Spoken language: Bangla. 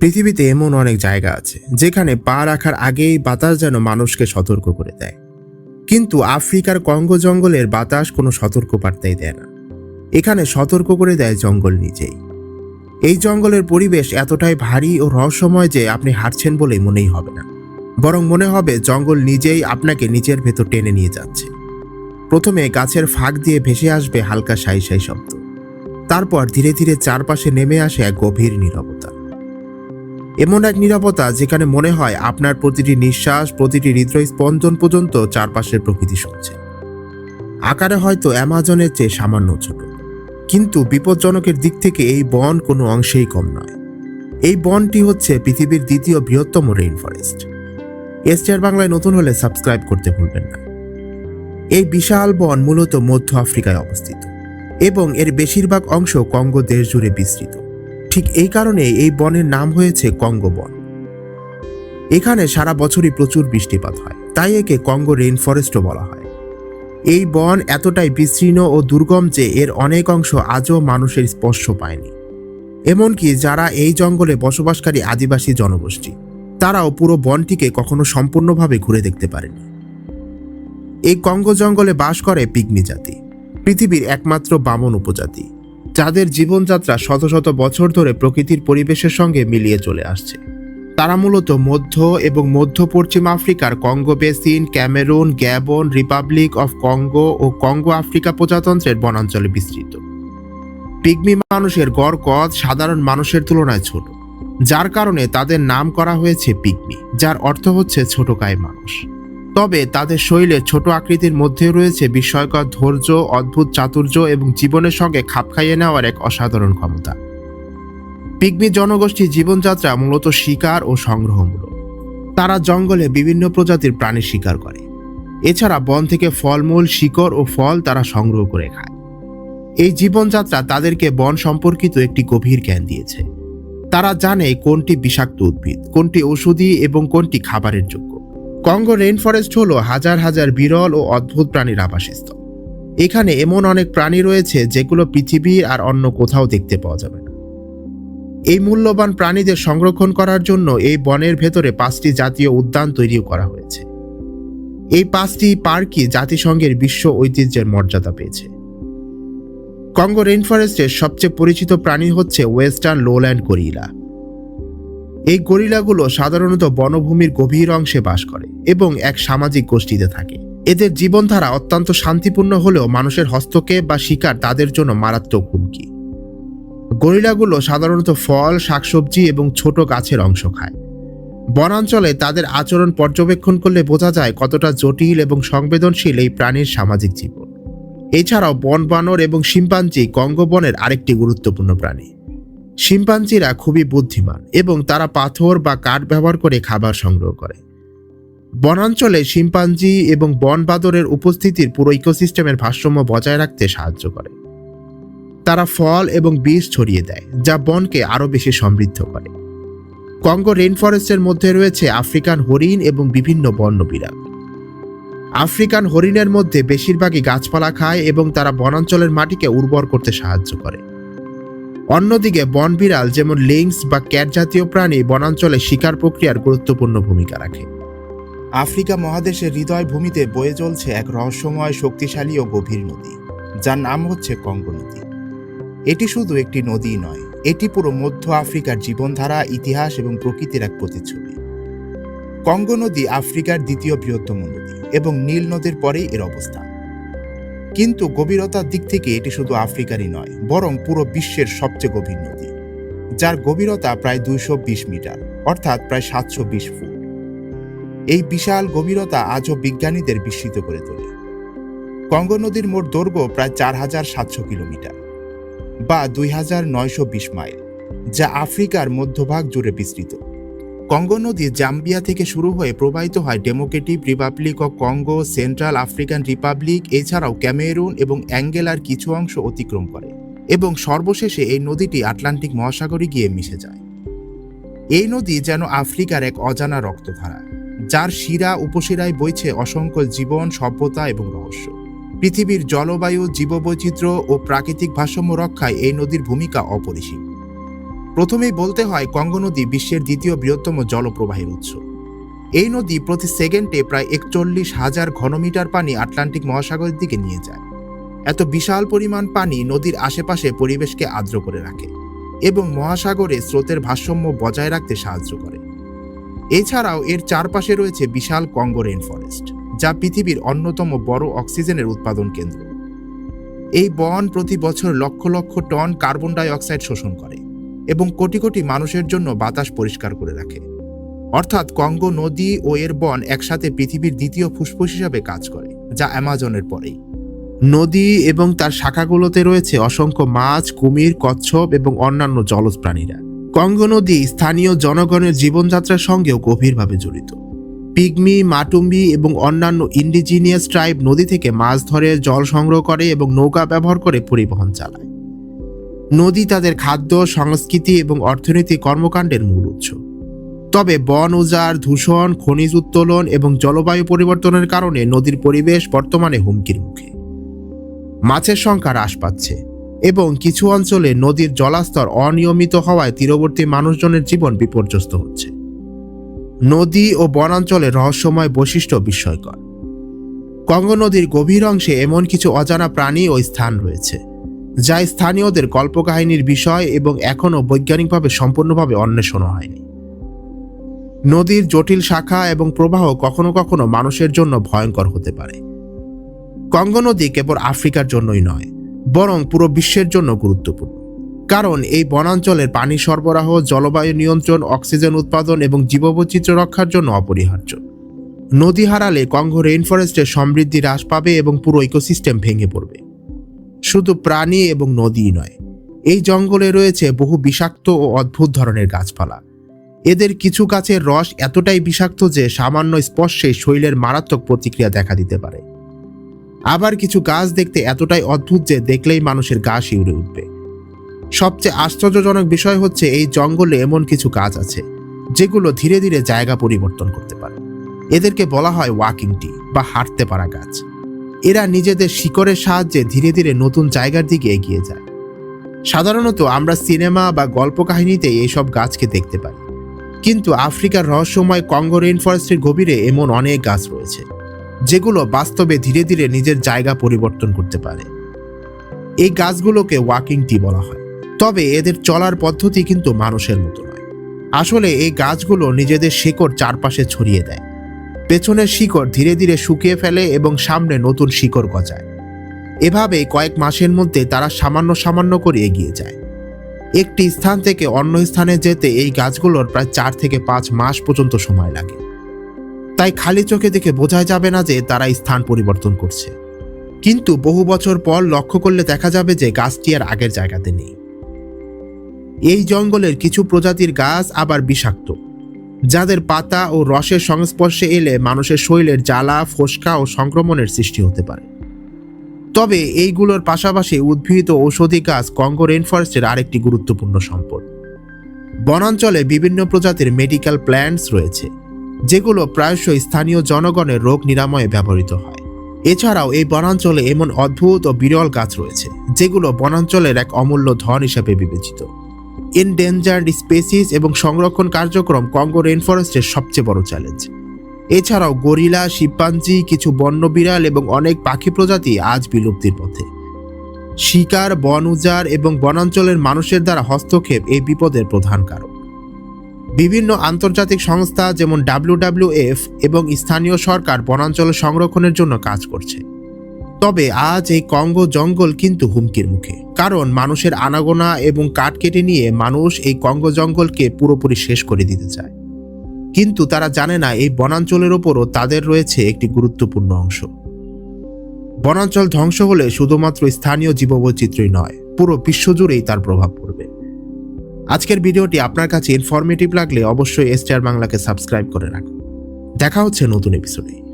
পৃথিবীতে এমন অনেক জায়গা আছে যেখানে পা রাখার আগেই বাতাস যেন মানুষকে সতর্ক করে দেয়। কিন্তু আফ্রিকার কঙ্গো জঙ্গলের বাতাস কোনো সতর্ক বার্তাই দেয় না। এখানে সতর্ক করে দেয় জঙ্গল নিজেই। এই জঙ্গলের পরিবেশ এতটাই ভারী ও রহস্যময় যে আপনি হাঁটছেন বলেই মনেই হবে না। বরং মনে হবে জঙ্গল নিজেই আপনাকে নিচের ভেতর টেনে নিয়ে যাচ্ছে। প্রথমে গাছের ফাঁক দিয়ে ভেসে আসবে হালকা সাই সাই শব্দ। তারপর ধীরে ধীরে চারপাশে নেমে আসে এক গভীর নীরবতা। এমন এক নীরবতা যেখানে মনে হয় আপনার প্রতিটি নিঃশ্বাস, প্রতিটি হৃদয় স্পন্দন পর্যন্ত চারপাশের প্রকৃতি শুনছে। আকারে হয়তো অ্যামাজনের চেয়ে সামান্য ছোট কিন্তু বিপজ্জনকের দিক থেকে এই বন কোনো অংশেই কম নয়। এই বনটি হচ্ছে পৃথিবীর দ্বিতীয় বৃহত্তম রেইন ফরেস্ট এসটিআর বাংলায় নতুন হলে সাবস্ক্রাইব করতে ভুলবেন না। এই বিশাল বন মূলত মধ্য আফ্রিকায় অবস্থিত এবং এর বেশিরভাগ অংশ কঙ্গো দেশ জুড়ে বিস্তৃত। ঠিক এই কারণে এই বনের নাম হয়েছে কঙ্গো বন এখানে সারা বছরই প্রচুর বৃষ্টিপাত হয়, তাই একে কঙ্গো রেইন ফরেস্টও বলা হয়। এই বন এতটাই বিস্তীর্ণ ও দুর্গম যে এর অনেক অংশ আজও মানুষের স্পর্শ পায়নি। এমনকি যারা এই জঙ্গলে বসবাসকারী আদিবাসী জনগোষ্ঠী, তারাও পুরো বনটিকে কখনো সম্পূর্ণভাবে ঘুরে দেখতে পারেনি। এই কঙ্গো জঙ্গলে বাস করে পিগমি জাতি, পৃথিবীর একমাত্র বামন উপজাতি। যাদের জীবনযাত্রা শত শত বছর ধরে প্রকৃতির পরিবেশের সঙ্গে মিলিয়ে চলে আসছে। তারা মূলত মধ্য এবং মধ্য পশ্চিম আফ্রিকার Congo basin, Cameroon, Gabon, Republic of Congo O Congo Africa প্রজাতন্ত্রের বনাঞ্চলে বিস্তৃত। পিগমি মানুষের গড় কদ সাধারণ মানুষের তুলনায় ছোট, যার কারণে তাদের নাম করা হয়েছে পিগমি, যার অর্থ হচ্ছে ছোটকায় মানুষ। তবে তাদের শৈলে ছোট আকৃতির মধ্যে রয়েছে বিস্ময়কর ধৈর্য, অদ্ভুত চাতুর্য এবং জীবনের সঙ্গে খাপ খাইয়ে নেওয়ার এক অসাধারণ ক্ষমতা। পিগমি জনগোষ্ঠীর জীবনযাত্রা মূলত শিকার ও সংগ্রহমূলক। তারা জঙ্গলে বিভিন্ন প্রজাতির প্রাণী শিকার করে। এছাড়া বন থেকে ফলমূল, শিকড় ও ফল তারা সংগ্রহ করে খায়। এই জীবনযাত্রা তাদেরকে বন সম্পর্কিত একটি গভীর জ্ঞান দিয়েছে। তারা জানে কোনটি বিষাক্ত উদ্ভিদ, কোনটি ওষুধি এবং কোনটি খাবারের যোগ্য। কঙ্গো রেইন ফরেস্ট হল হাজার হাজার বিরল ও অদ্ভুত প্রাণীর আবাসস্থল। এখানে এমন অনেক প্রাণী রয়েছে যেগুলো পৃথিবীর আর অন্য কোথাও দেখতে পাওয়া যাবে না। এই মূল্যবান প্রাণীদের সংরক্ষণ করার জন্য এই বনের ভেতরে পাঁচটি জাতীয় উদ্যান তৈরিও করা হয়েছে। এই পাঁচটি পার্কই জাতিসংঘের বিশ্ব ঐতিহ্যের মর্যাদা পেয়েছে। কঙ্গো রেইন ফরেস্টের সবচেয়ে পরিচিত প্রাণী হচ্ছে ওয়েস্টার্ন লোল্যান্ড গরিলা। এই গরিলাগুলো সাধারণত বনভূমির গভীর অংশে বাস করে এবং এক সামাজিক গোষ্ঠীতে থাকে। এদের জীবনধারা অত্যন্ত শান্তিপূর্ণ হলেও মানুষের হস্তক্ষেপ বা শিকার তাদের জন্য মারাত্মক হুমকি। গরিলাগুলো সাধারণত ফল, শাকসবজি এবং ছোট গাছের অংশ খায়। বনাঞ্চলে তাদের আচরণ পর্যবেক্ষণ করলে বোঝা যায় কতটা জটিল এবং সংবেদনশীল এই প্রাণীর সামাজিক জীবন। এছাড়াও বন বানর এবং শিম্পাঞ্জি কঙ্গো বনের আরেকটি গুরুত্বপূর্ণ প্রাণী। শিম্পাঞ্জিরা খুবই বুদ্ধিমান এবং তারা পাথর বা কাঠ ব্যবহার করে খাবার সংগ্রহ করে। বনাঞ্চলে শিম্পাঞ্জি এবং বন বাদরের উপস্থিতির পুরো ইকোসিস্টেমের ভারসাম্য বজায় রাখতে সাহায্য করে। তারা ফল এবং বীজ ছড়িয়ে দেয়, যা বনকে আরও বেশি সমৃদ্ধ করে। কঙ্গো রেইন ফরেস্টের মধ্যে রয়েছে আফ্রিকান হরিণ এবং বিভিন্ন বন্য বিড়াল আফ্রিকান হরিণের মধ্যে বেশিরভাগই গাছপালা খায় এবং তারা বনাঞ্চলের মাটিকে উর্বর করতে সাহায্য করে। অন্যদিকে বন বিড়াল যেমন লিংস বা ক্যাট জাতীয় প্রাণী বনাঞ্চলে শিকার প্রক্রিয়ার গুরুত্বপূর্ণ ভূমিকা রাখে। আফ্রিকা মহাদেশের হৃদয় ভূমিতে বয়ে চলছে এক রহস্যময়, শক্তিশালী ও গভীর নদী, যার নাম হচ্ছে কঙ্গো নদী। এটি শুধু একটি নদী নয়, এটি পুরো মধ্য আফ্রিকার জীবনধারা, ইতিহাস এবং প্রকৃতির এক প্রতিচ্ছবি। কঙ্গো নদী আফ্রিকার দ্বিতীয় বৃহত্তম নদী এবং নীল নদীর পরেই এর অবস্থান। কিন্তু গভীরতার দিক থেকে এটি শুধু আফ্রিকারই নয়, বরং পুরো বিশ্বের সবচেয়ে গভীর নদী, যার গভীরতা প্রায় দুইশো বিশ মিটার, অর্থাৎ প্রায় সাতশো বিশ ফুট। এই বিশাল গভীরতা আজও বিজ্ঞানীদের বিস্মিত করে তোলে। কঙ্গো নদীর মোট দৈর্ঘ্য প্রায় চার হাজার সাতশো কিলোমিটার, বা দুই হাজার নয়শো বিশ মাইল, যা আফ্রিকার মধ্যভাগ জুড়ে বিস্তৃত। কঙ্গো নদী জাম্বিয়া থেকে শুরু হয়ে প্রবাহিত হয় Democratic Republic of Congo, Central African Republic, এছাড়াও ক্যামেরুন এবং অ্যাঙ্গেলার কিছু অংশ অতিক্রম করে এবং সর্বশেষে এই নদীটি আটলান্টিক মহাসাগরে গিয়ে মিশে যায়। এই নদী যেন আফ্রিকার এক অজানা রক্তধারা, যার শিরা উপশিরায় বইছে অসংখ্য জীবন, সভ্যতা এবং রহস্য। পৃথিবীর জলবায়ু, জীববৈচিত্র্য ও প্রাকৃতিক ভারসাম্য রক্ষায় এই নদীর ভূমিকা অপরিসীম। প্রথমেই বলতে হয় কঙ্গো নদী বিশ্বের দ্বিতীয় বৃহত্তম জলপ্রবাহের উৎস। এই নদী প্রতি সেকেন্ডে প্রায় একচল্লিশ হাজার ঘনমিটার পানি আটলান্টিক মহাসাগরের দিকে নিয়ে যায়। এত বিশাল পরিমাণ পানি নদীর আশেপাশে পরিবেশকে আর্দ্র করে রাখে এবং মহাসাগরে স্রোতের ভারসাম্য বজায় রাখতে সাহায্য করে। এছাড়াও এর চারপাশে রয়েছে বিশাল কঙ্গো রেন ফরেস্ট যা পৃথিবীর অন্যতম বড় অক্সিজেনের উৎপাদন কেন্দ্র। এই বন প্রতি বছর lakh lakh ton carbon die oxide শোষণ করে। এবং কোটি কোটি মানুষের জন্য বাতাস পরিষ্কার করে রাখে। অর্থাৎ কঙ্গো নদী ও এর বন একসাথে পৃথিবীর দ্বিতীয় ফুসফুস হিসাবে কাজ করে, যা অ্যামাজনের পরেই। নদী এবং তার শাখাগুলোতে রয়েছে অসংখ্য মাছ, কুমির, কচ্ছপ এবং অন্যান্য জলজ প্রাণীরা। কঙ্গো নদী স্থানীয় জনগণের জীবনযাত্রার সঙ্গেও গভীরভাবে জড়িত। পিগমি, মাটুম্বি এবং অন্যান্য ইন্ডিজিনিয়াস ট্রাইব নদী থেকে মাছ ধরে, জল সংগ্রহ করে এবং নৌকা ব্যবহার করে পরিবহন চালায়। নদী তাদের খাদ্য, সংস্কৃতি এবং অর্থনীতি কর্মকাণ্ডের মূল উৎস। তবে বন উজাড় দূষণ খনিজ উত্তোলন এবং জলবায়ু পরিবর্তনের কারণে নদীর পরিবেশ বর্তমানে হুমকির মুখে। মাছের সংখ্যা হ্রাস পাচ্ছে এবং কিছু অঞ্চলে নদীর জলাস্তর অনিয়মিত হওয়ায় তীরবর্তী মানুষজনের জীবন বিপর্যস্ত হচ্ছে। নদী ও বনাঞ্চলে রহস্যময় বৈশিষ্ট্য বিস্ময়কর। কঙ্গো নদীর গভীর অংশে এমন কিছু অজানা প্রাণী ও স্থান রয়েছে। যা স্থানীয়দের কল্পকাহিনীর বিষয় এবং এখনও বৈজ্ঞানিকভাবে সম্পূর্ণভাবে অন্বেষণ হয়নি। নদীর জটিল শাখা এবং প্রবাহ কখনো কখনো মানুষের জন্য ভয়ঙ্কর হতে পারে। কঙ্গ নদী কেবল আফ্রিকার জন্যই নয়, বরং পুরো বিশ্বের জন্য গুরুত্বপূর্ণ। কারণ এই বনাঞ্চলের পানি সরবরাহ, জলবায়ু নিয়ন্ত্রণ, অক্সিজেন উৎপাদন এবং জীববৈচিত্র্য রক্ষার জন্য অপরিহার্য। নদী হারালে কঙ্গো রেইন ফরেস্টের সমৃদ্ধি হ্রাস পাবে এবং পুরো ইকোসিস্টেম ভেঙে পড়বে। শুধু প্রাণী এবং নদীই নয়। এই জঙ্গলে রয়েছে বহু বিষাক্ত ও অদ্ভুত ধরনের গাছপালা। এদের কিছু গাছের রস এতটাই বিষাক্ত যে সামান্য স্পর্শে শৈলের মারাত্মক প্রতিক্রিয়া দেখা দিতে পারে। আবার কিছু গাছ দেখতে এতটাই অদ্ভুত যে দেখলেই মানুষের গা শিউরে উঠবে। সবচেয়ে আশ্চর্যজনক বিষয় হচ্ছে এই জঙ্গলে এমন কিছু গাছ আছে, যেগুলো ধীরে ধীরে জায়গা পরিবর্তন করতে পারে। এদেরকে বলা হয় ওয়াকিং টি বা হাঁটতে পারা গাছ। এরা নিজেদের শিকড়ের সাহায্যে ধীরে ধীরে নতুন জায়গার দিকে এগিয়ে যায়। সাধারণত আমরা সিনেমা বা গল্প কাহিনীতে এইসব গাছকে দেখতে পাই। কিন্তু আফ্রিকার রহস্যময় কঙ্গো রেইন ফরেস্টের গভীরে এমন অনেক গাছ রয়েছে, যেগুলো বাস্তবে ধীরে ধীরে নিজের জায়গা পরিবর্তন করতে পারে। এই গাছগুলোকে ওয়াকিং টি বলা হয়, তবে এদের চলার পদ্ধতি কিন্তু মানুষের মতো নয়। আসলে এই গাছগুলো নিজেদের শিকড় চারপাশে ছড়িয়ে দেয়। পেছনের শিকড় ধীরে ধীরে শুকিয়ে ফেলে এবং সামনে নতুন শিকড় গজায়। এভাবে কয়েক মাসের মধ্যে তারা সামান্য সামান্য করে এগিয়ে যায়। একটি স্থান থেকে অন্য স্থানে যেতে এই গাছগুলোর প্রায় চার থেকে পাঁচ মাস পর্যন্ত সময় লাগে। তাই খালি চোখে দেখে বোঝা যাবে না যে তারা স্থান পরিবর্তন করছে। কিন্তু বহু বছর পর লক্ষ্য করলে দেখা যাবে যে গাছটি আর আগের জায়গাতে নেই। এই জঙ্গলের কিছু প্রজাতির গাছ আবার বিষাক্ত। যাদের পাতা ও রসের সংস্পর্শে এলে মানুষের শরীরের জ্বালা, ফোসকা ও সংক্রমণের সৃষ্টি হতে পারে। তবে এইগুলোর পাশাপাশি উদ্ভিদ ও ঔষধি গাছ কঙ্গো রেনফরেস্টের আরেকটি গুরুত্বপূর্ণ সম্পদ। বনাঞ্চলে বিভিন্ন প্রজাতির মেডিকেল প্ল্যান্টস রয়েছে, যেগুলো প্রায়শই স্থানীয় জনগণের রোগ নিরাময়ে ব্যবহৃত হয়। এছাড়াও এই বনাঞ্চলে এমন অদ্ভুত ও বিরল গাছ রয়েছে, যেগুলো বনাঞ্চলের এক অমূল্য ধন হিসেবে বিবেচিত। ইনডেঞ্জার্ড স্পেসিস এবং সংরক্ষণ কার্যক্রম কঙ্গো রেনফরেস্টের সবচেয়ে বড় চ্যালেঞ্জ এছাড়াও গরিলা, শিম্পাঞ্জি, কিছু বন্য বিড়াল এবং অনেক পাখি প্রজাতি আজ বিলুপ্তির পথে। শিকার, বন উজাড় এবং বনাঞ্চলের মানুষের দ্বারা হস্তক্ষেপ এই বিপদের প্রধান কারণ বিভিন্ন আন্তর্জাতিক সংস্থা যেমন ডাব্লিউডাব্লিউএফ এবং স্থানীয় সরকার বনাঞ্চল সংরক্ষণের জন্য কাজ করছে। তবে আজ এই কঙ্গো জঙ্গল কিন্তু হুমকির মুখে। কারণ মানুষের আনাগোনা এবং কাঠ কেটে নিয়ে মানুষ এই কঙ্গো জঙ্গলকে পুরোপুরি শেষ করে দিতে চায়। কিন্তু তারা জানে না এই বনাঞ্চলের ওপরও তাদের রয়েছে একটি গুরুত্বপূর্ণ অংশ। বনাঞ্চল ধ্বংস হলে শুধুমাত্র স্থানীয় জীববৈচিত্র্যই নয়, পুরো বিশ্বজুড়েই তার প্রভাব পড়বে। আজকের ভিডিওটি আপনার কাছে ইনফরমেটিভ লাগলে অবশ্যই এসটিআর বাংলাকে সাবস্ক্রাইব করে রাখুন। দেখা হচ্ছে নতুন এপিসোডে